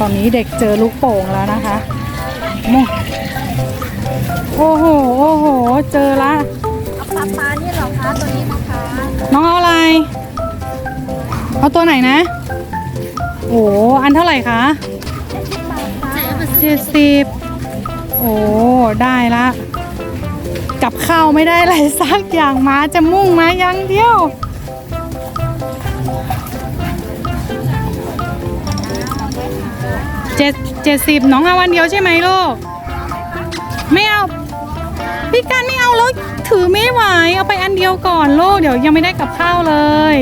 ตอนนี้เด็กเจอลูกโป่งแล้วนะคะมองโอ้โห โอ้โห เจอละเอาปลาปลานี่เหรอคะตัวนี้นะคะ น้องเอาอะไร เอาตัวไหนนะ โอ้อันเท่าไหร่คะเจ็ดสิบโอ้ ได้ละ กับข้าวไม่ได้อะไรสักอย่างมาจะมุ่งมาอย่างเดียว เจ็ดเจ็ดสิบน้องเอาวันเดียวใช่ไหมลูกไม่เอาพี่การไม่เอาแล้วถือไม่ไหวเอาไปอันเดียวก่อนลูกเดี๋ยวยังไม่ได้กับข้าวเลย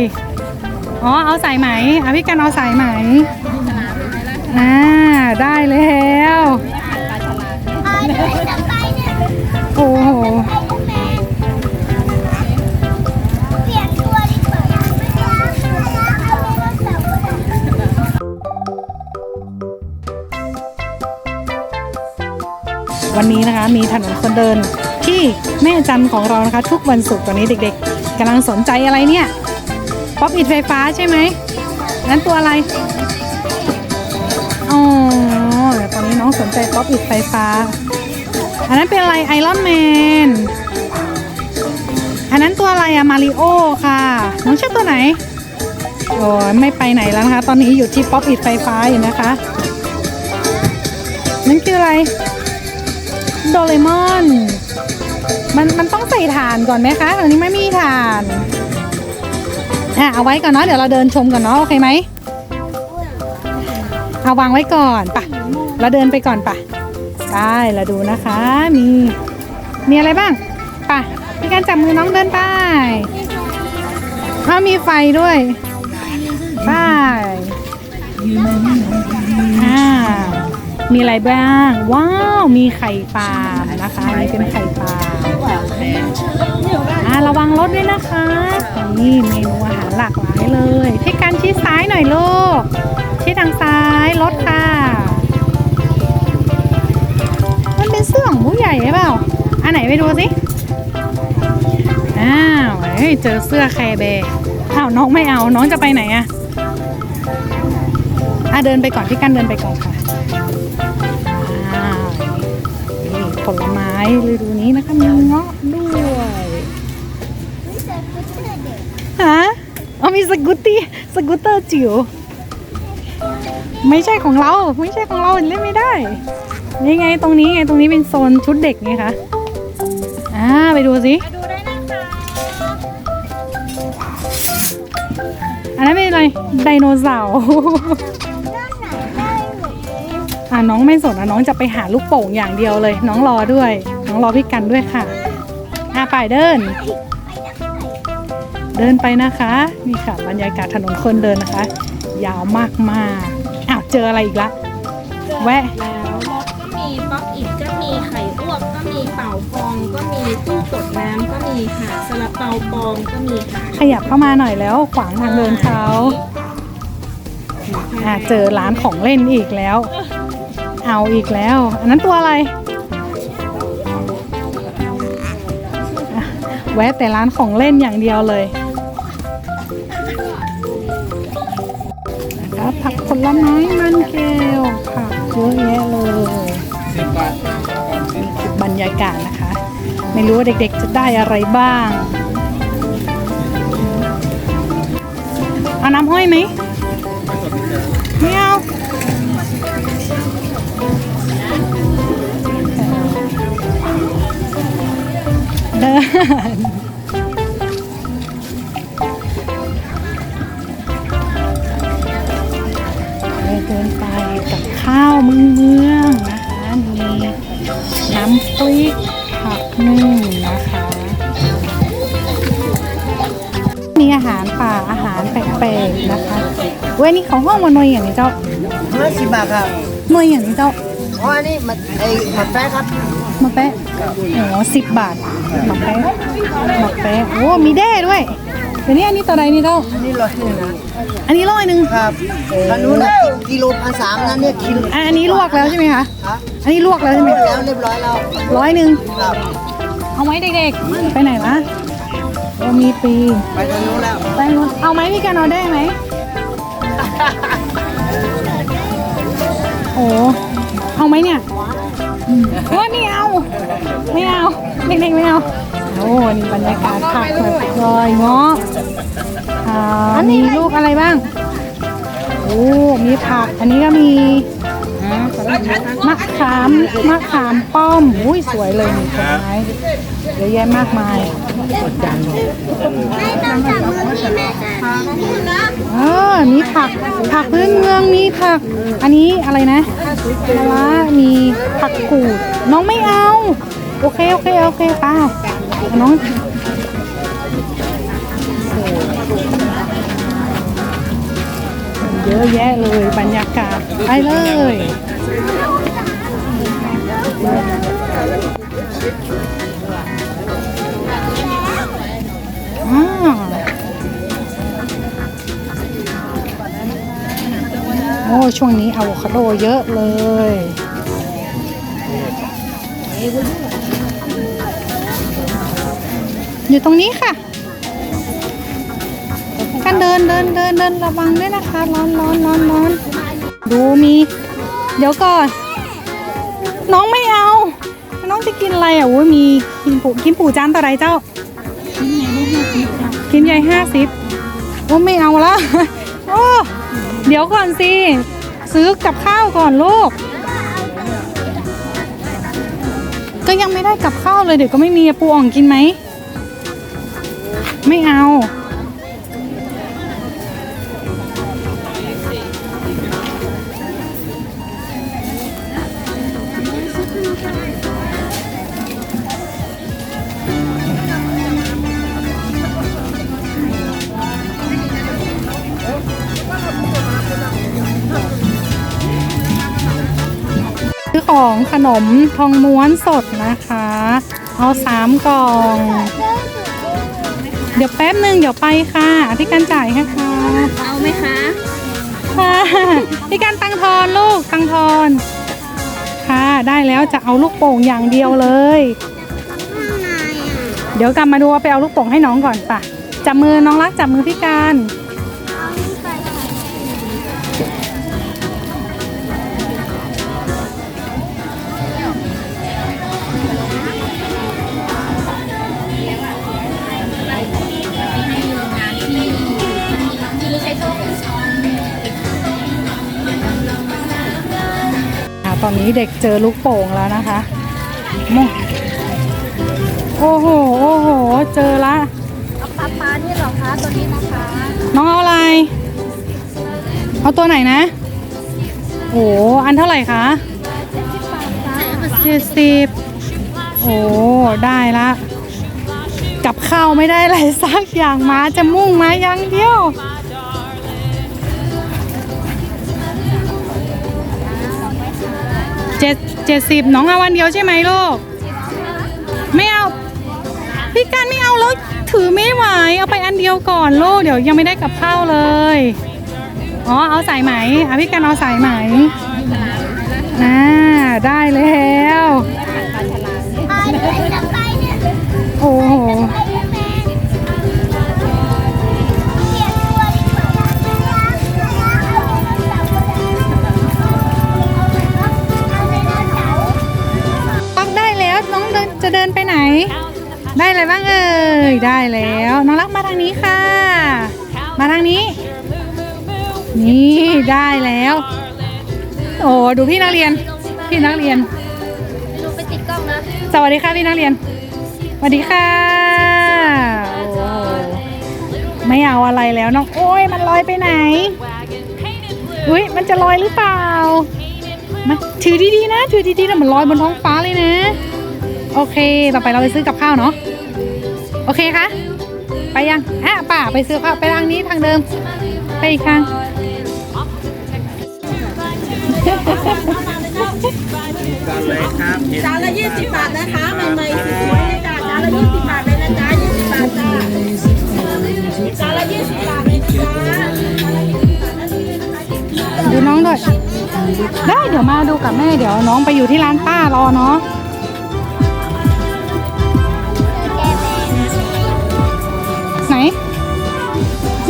อ๋อเอาสายไหมอะพี่การเอาสายไหมอ่าได้แล้วโอ้โห วันนี้นะคะ มีถนนคนเดินที่แม่จันของเรานะคะ ทุกวันศุกร์ตอนนี้เด็กๆกำลังสนใจอะไรเนี่ยป๊อปอิดไฟฟ้าใช่ไหมนั้นตัวอะไรอ๋อตอนนี้น้องสนใจป๊อปอิดไฟฟ้า อันนั้นเป็นอะไรไอรอนแมนอันนั้นตัวอะไรอะมาริโอค่ะ น้องชอบตัวไหนโอ้ยไม่ไปไหนแล้วนะคะ ตอนนี้อยู่ที่ป๊อปอิดไฟฟ้าอยู่นะคะนั่นคืออะไร โดเรมอน มันมันต้องใส่ถ่านก่อนไหมคะตอนนี้ไม่มีถ่านอะเอาไว้ก่อนเนาะเดี๋ยวเราเดินชมก่อนเนาะโอเคไหมเอาวางไว้ก่อนปะเราเดินไปก่อนปะได้เราดูนะคะ มีมีอะไรบ้างปะมีการจับมือน้องเดินไปอ้ามีไฟด้วยไปอ่า มีอะไรบ้าง ว้าว มีไข่ปลานะคะอันนี้เป็นไข่ปลาอ่าระวังรถด้วยนะคะ นี่เมนูอาหารหลากหลายเลยที่กันชี้ซ้ายหน่อยลูกชี้ทางซ้ายรถค่ะ มันเป็นเสื้อของผู้ใหญ่หรือเปล่า อันไหนไปดูสิ อ้าวเฮ้ยเจอเสื้อแคร์แบร์อ้าวน้องไม่เอาน้องจะไปไหนอะอะเดินไปก่อนพี่กันเดินไปก่อนค่ะ ฤดูนี้นะคะมีเงาะด้วยฮะเอามีสกูตตี้สกูตเตอร์จิ๋วไม่ใช่ของเรา ไม่ใช่ของเราเล่นไม่ได้นี่ไงตรงนี้ไงตรงนี้เป็นโซนชุดเด็กไงคะอ่าไปดูสิดูได้นะคะอันนั้นเป็นอะไรไดโนเสาร์อะน้องไม่สนอะน้องจะไปหาลูกโป่งอย่างเดียวเลย น้องรอด้วย น้องรอพี่กันด้วยค่ะอะไปเดิน เดินไปนะคะ นี่ค่ะบรรยากาศถนนคนเดินนะคะ ยาวมากมากๆอ้าวเจออะไรอีกละ แวะ แล้วก็มีป๊อกอิดก็มีไข่อ้วกก็มีเป่าฟองก็มีตู้กดน้ำก็มีค่ะสลัเป่าปองก็มีค่ะขยับเข้ามาหน่อยแล้วขวางทางเดินเขาอะเจอร้านของเล่นอีกแล้ว เอาอีกแล้ว อันนั้นตัวอะไร แวะแต่ร้านของเล่นอย่างเดียวเลยนะคะผักผลไม้มันแก้วผักเยอะแยะเลยนี่คือบรรยากาศนะคะ ไม่รู้ว่าเด็กๆจะได้อะไรบ้าง เอาน้ำห้อยไหมไม่เอาเดิน เมืองเมืองๆนะคะมีน้ำพริกผักนึ่งนะคะ มีอาหารป่าอาหารแปลกๆนะคะเว้ยนี่เขาห้องมาหน่วยอย่างนี้เจ้าห้าสิบบาทครับหน่วยอย่างนี้เจ้าอ๋ออันนี้มันไอ้หมักแป้งครับมาแปะโอ้สิบบาทหมักแปะหมักแปะโอ้มีแด้ด้วย เดี๋ยวนี้อันนี้ตัวใดนี่เจ้าอันนี้ร้อยหนึ่งนะอันนี้ร้อยหนึ่งครับอันนู้นน่ะกิโลพันสามนะเนี่ยกิโลอะอันนี้ลวกแล้วใช่ไหมคะครับอันนี้ลวกแล้วใช่ไหมแล้วเรียบร้อยแล้วร้อยหนึ่งครับเอาไหมเด็กๆไปไหนวะโอ้มีปีไปทางนู้นแล้วไปนู้นเอาไหมพี่กันเอาได้ไหมโอ้เอาไหมเนี่ยโอ้ยไม่เอาไม่เอาเด็กๆไม่เอา โอ้นี่บรรยากาศผักแบบลอยเงาะอ่ามีลูกอะไรบ้าง โอ้ มีผัก อันนี้ก็มีมะขามมะขามป้อมอุ้ยสวยเลยมีผลไม้เยอะแยะมากมายไม่ต้องจับมือพี่แม่จะนะเออมีผักผักพื้นเมืองมีผัก อันนี้อะไรนะมะระมีผักกูดน้องไม่เอา โอเค โอเค โอเคป้า น้องเยอะแยะเลยบรรยากาศไปเลยอ่าโอ้ช่วงนี้อะโวคาโดเยอะเลย อยู่ตรงนี้ค่ะกันเดินเดินเดินเดินระวังด้วยนะคะร้อนร้อนร้อนร้อนดูมี เดี๋ยวก่อน น้องไม่เอา น้องจะกินอะไรอะโอ้ยมีกินปูกินปูจานต่อไรเจ้า กินใหญ่ห้าสิบโอ้ไม่เอาละโอ้เดี๋ยวก่อนสิ ซื้อกับข้าวก่อนลูก ก็ยังไม่ได้กับข้าวเลยเดี๋ยวก็ไม่มีปูอ่องกินไหม ไม่เอา ซื้อของขนมทองม้วนสดนะคะ เอาสามกล่อง เดี๋ยวแป๊บหนึ่งเดี๋ยวไปค่ะพี่กันจ่ายให้ค่ะเอาไหมคะค่ะพี่กันตังทอนลูกตังทอนค่ะได้แล้วจะเอาลูกโป่งอย่างเดียวเลยข้างในอะเดี๋ยวกลับมาดูว่าไปเอาลูกโป่งให้น้องก่อนป่ะจับมือน้องรักจับมือพี่การ ตอนนี้เด็กเจอลูกโป่งแล้วนะคะโมโอ้โห โอ้โห เจอละเอาปลาปลานี่เหรอคะ ตัวนี้นะคะ น้องเอาอะไร เอาตัวไหนนะ โอ้อันเท่าไหร่คะเจ็ดสิบโอ้ ได้ละ กับข้าวไม่ได้อะไรสักอย่างมาจะมุ่งมาอย่างเดียว เจ็ดสิบน้องเอาวันเดียวใช่ไหมลูก ไม่เอา พี่การไม่เอาแล้วถือไม่ไหว เอาไปอันเดียวก่อนลูก เดี๋ยวยังไม่ได้กับข้าวเลย อ๋อ เอาสายไหมอะพี่การเอาสายไหมอ่าได้แล้ว ได้แล้วน้องรักมาทางนี้ค่ะ มาทางนี้ นี่ได้แล้ว โอ้ดูพี่นักเรียน พี่นักเรียนดูไปติดกล้องนะสวัสดีค่ะพี่นักเรียนสวัสดีค่ะโอ้ไม่เอาอะไรแล้วน้องโอ้ยมันลอยไปไหนอุ้ยมันจะลอยหรือเปล่ามาถือดีๆนะ ถือดีๆนะมันลอยบนท้องฟ้าเลยนะ โอเค ต่อไปเราไปซื้อกับข้าวเนาะ โอเคคะ ไปยังอะป่าไปซื้อข้าวไปทางนี้ทางเดิม ไปอีกทางจานละยี่สิบบาทนะคะใหม่ๆสวยๆเลยจ้าจานละยี่สิบบาทเลยนะจ๊ะยี่สิบบาทจ้าจานละยี่สิบบาทเลยนะจ๊ะดูน้องด้วยได้เดี๋ยวมาดูกับแม่เดี๋ยวน้องไปอยู่ที่ร้านป้ารอเนาะ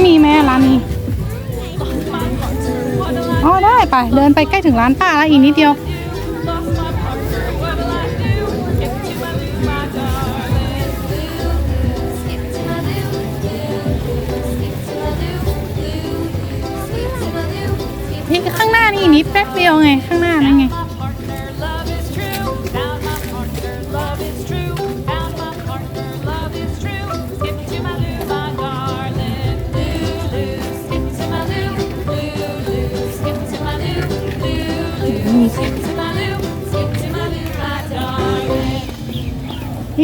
มีแม่ร้านนี้อ๋อได้ไปเดินไปใกล้ถึงร้านป้าแล้วอีกนิดเดียว นี่ข้างหน้านี่นิดแป๊บเดียวไง ข้างหน้านั่นไง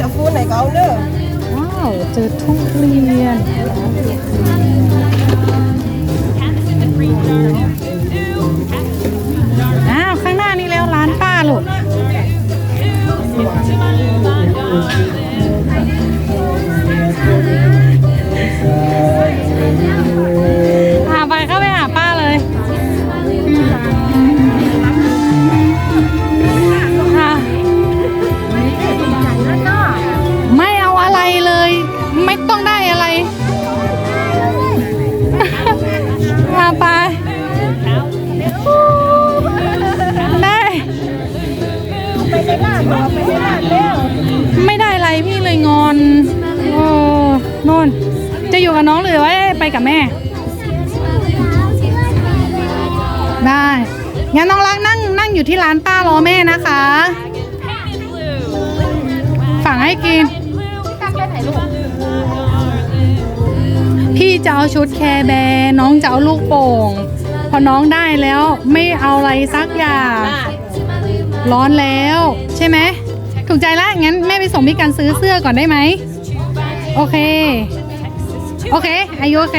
จะฟูไหนก็เอาเด้อว้าว เจอทุ่เรียน มาไปได้ไม่ได้อะไรพี่เลยงอน โอ้นนจะอยู่กับน้องหรือว่าไปกับแม่ ได้ งั้นน้องรักนั่งนั่งอยู่ที่ร้านป้ารอแม่นะคะ ฝั่งให้กิน พี่จะเอาชุดแคร์แบร์น้องจะเอาลูกโป่ง พอน้องได้แล้วไม่เอาอะไรสักอย่าง ร้อนแล้ว ใช่ไหม ถูกใจแล้วงั้นแม่ไปส่งพี่กันซื้อเสื้อก่อนได้ไหม โอเค โอเคอายุโอเค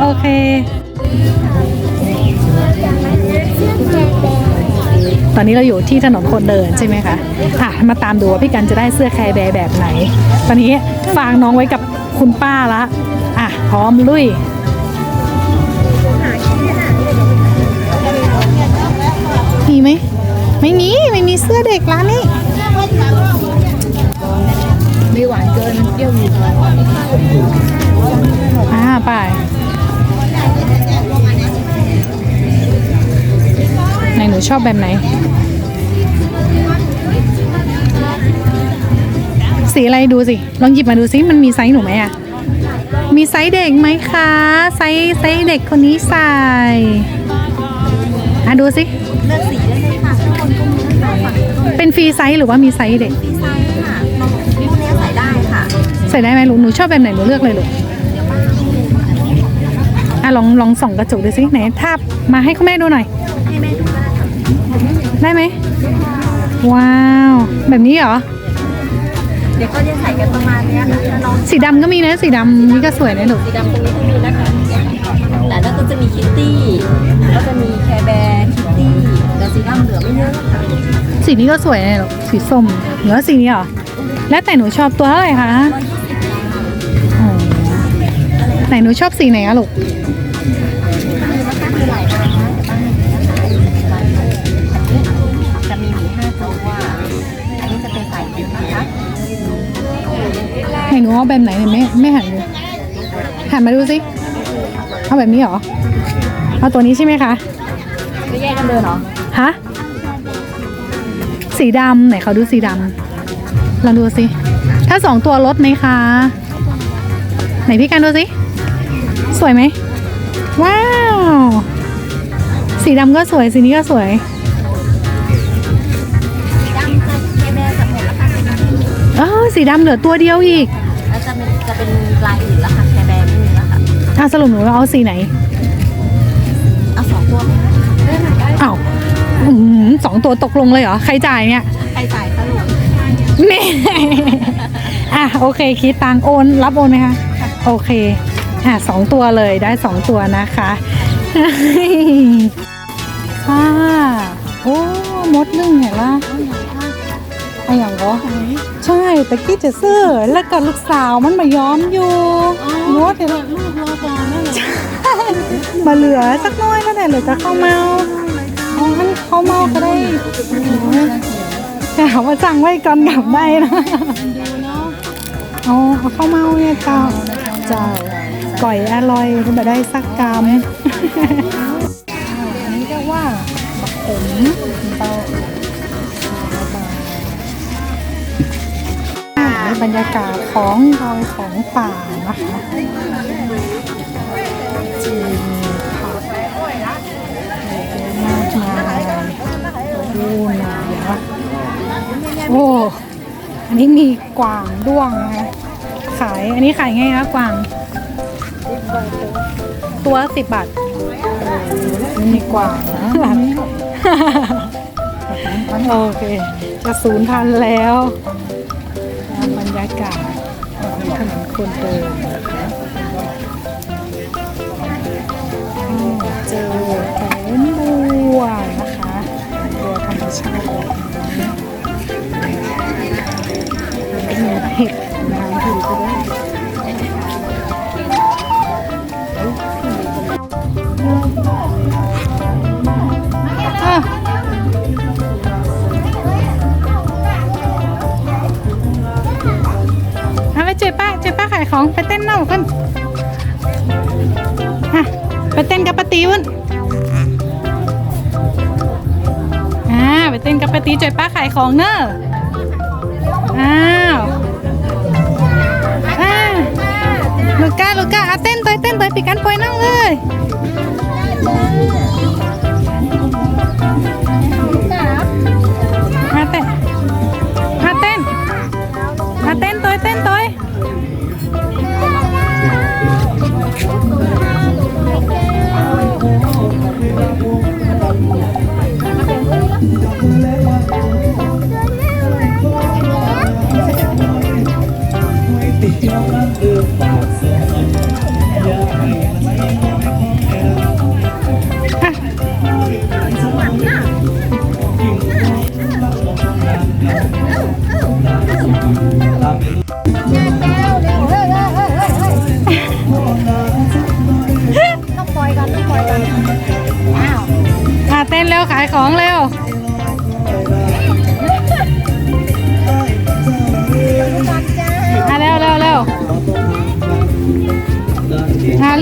โอเคตอนนี้เราอยู่ที่ถนนคนเดินใช่ไหมคะอะ มาตามดูว่าพี่กันจะได้เสื้อแคร์แบร์แบบไหน ตอนนี้ฝากน้องไว้กับ คุณป้าละ อะ พร้อมลุยมีไหม ไม่มี ไม่มีเสื้อเด็กร้านนี้ ไม่หวานเกินเปรี้ยวอยู่อ่าไปไหนหนูชอบแบบไหน สีอะไรดูสิ ลองหยิบมาดูสิ มันมีไซส์หนูไหมอะมีไซส์เด็กไหมคะ ไซส์ไซส์เด็กคนนี้ใส่อะดูสิ เลือกสีได้เลยค่ะทุกคนก็มีค่ะฝั่งก็เป็นฟรีไซส์หรือว่ามีไซส์เด็ก มีไซส์ค่ะน้องพวกนี้ใส่ได้ค่ะ ใส่ได้ไหมลูก หนูชอบแบบไหนหนูเลือกเลยลูกอะลองลองส่องกระจกดูสิไหนทาบมาให้คุณแม่ดูหน่อย ให้แม่ดูก็ได้ค่ะได้ไหมว้าว แบบนี้เหรอ เดี๋ยวก็จะใส่กันประมาณเนี้ยค่ะถ้าน้องสีดำก็มีนะ สีดำนี่ก็สวยนะหนูสีดำตรงนี้ก็มีนะคะแต่แล้วก็จะมีคิตตี้ ก็จะมีแคร์แบร์คิตตี้แต่สีดำเหลือไม่เยอะค่ะสีนี้ก็สวยนะลูกสีส้มหรือว่าสีนี้เหรอแล้วแต่หนูชอบตัวเท่าไหร่คะอ๋อไหนหนูชอบสีไหนอะลูก นหนูเอาแบบไหนเนี่ยไม่ไม่หันดูหันมาดูสิเอาแบบนี้เหรอเอาตัวนี้ใช่ไหมคะไม่แยกกันเดินเหรอฮะสีดำไหนเขาดูสีดำลองดูสิถ้าสองตัวลดไหมคะ ไหนพี่กันดูสิสวยไหมว้าว สีดำก็สวยสีนี้ก็สวยสีดำจะแคร์แบร์จะหมดแล้วค่ะเออสีดำเหลือตัวเดียวอีกแล้ว จะเป็นจะเป็นลายอื่นแล้วค่ะแคร์แบร์ไม่มีแล้วค่ะอะสรุปหนูเอาสีไหนเอาสองตัวไหมได้ไหมได้อ้าวอื้อหือสองตัวตกลงเลยเหรอ ใครจ่ายเนี่ย ใครจ่ายคะลูกนี่ อะโอเคคิดตังค์โอนรับโอนไหมคะ โอเค อะสองตัวเลยได้สองตัวนะคะค่ะโอ้มดนึ่งเห็นละไอ้อย่างก็ ใช่ตะกี้จะซื้อแล้วก็ลูกสาวมันมาย้อมอยู่มดเห็นละลูกรอก่อนนั่นแหละมาเหลือสักน้อยแล้วแหละเหลือแต่ข้าวเมาอ๋องั้นข้าวเมาก็ได้แต่หาว่าสั่งไว้ก่อนกลับได้นะเอาเอาข้าวเมาเนี่ยเจ้าเจ้าก่อยอร่อยก็มาได้สักกรัมอันนี้เรียกว่าบักขมเตา นบรรยากาศของเราของป่านะคะจีนผักมากมายดูหน่อยนะโอ้อันนี้มีกวางด้วงนะขายอันนี้ขายไงคะกวาง ตัวสิบบาทมีกว่านะโอเค จะศูนย์พันแล้ว รรยากาศของถนนคนเดินนะเจอแผนบัวนะคะบัวธรรมชาติ ของไปเต้นเน่ากันอะไปเต้นกับปตีวุ้นอ่าไปเต้นกับปตีจอยป้าขายของเนอะอ้าวอ้าวลูก้าลูก้าอะเต้นตัวเต้นตัวปีกันปอยนั่งเลยมาเต้นมาเต้นมาเต้นตัวเต้นตัว Oh, my God.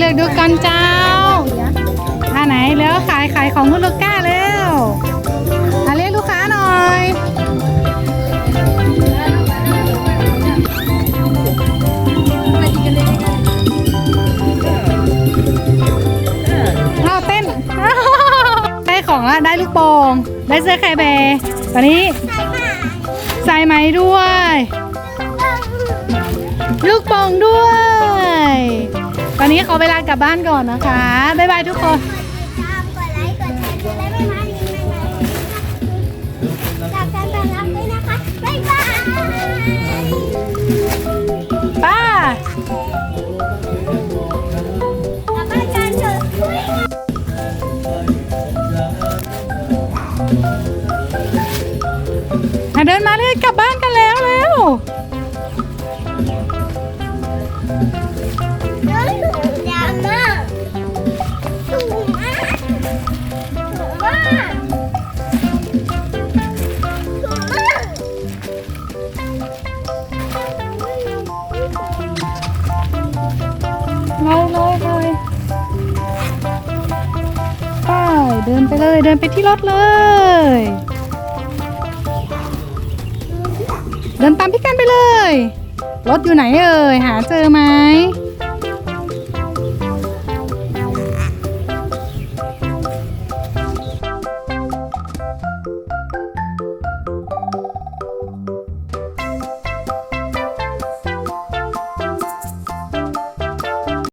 ลือกดูกันเจ้าอะไหนเร็วขายขายของคุณลูกก้าเร็วอะเรียกลูกค้าหน่อยเอาเต้น ได้ของละได้ลูกโป่งได้เสื้อแคร์แบร์ตอนนี้ใส่ไหมด้วย ลูกโป่งด้วย ตอนนี้ขอเวลากลับบ้านก่อนนะคะ บ๊ายบายทุกคนกดไลค์กดแชร์กดไลค์ไม่มาดีไม่มาจากการต้อนรั เดินไปเลยเดินไปที่รถเลย เดินตามพี่กันไปเลย รถอยู่ไหนเอ่ย หาเจอไหม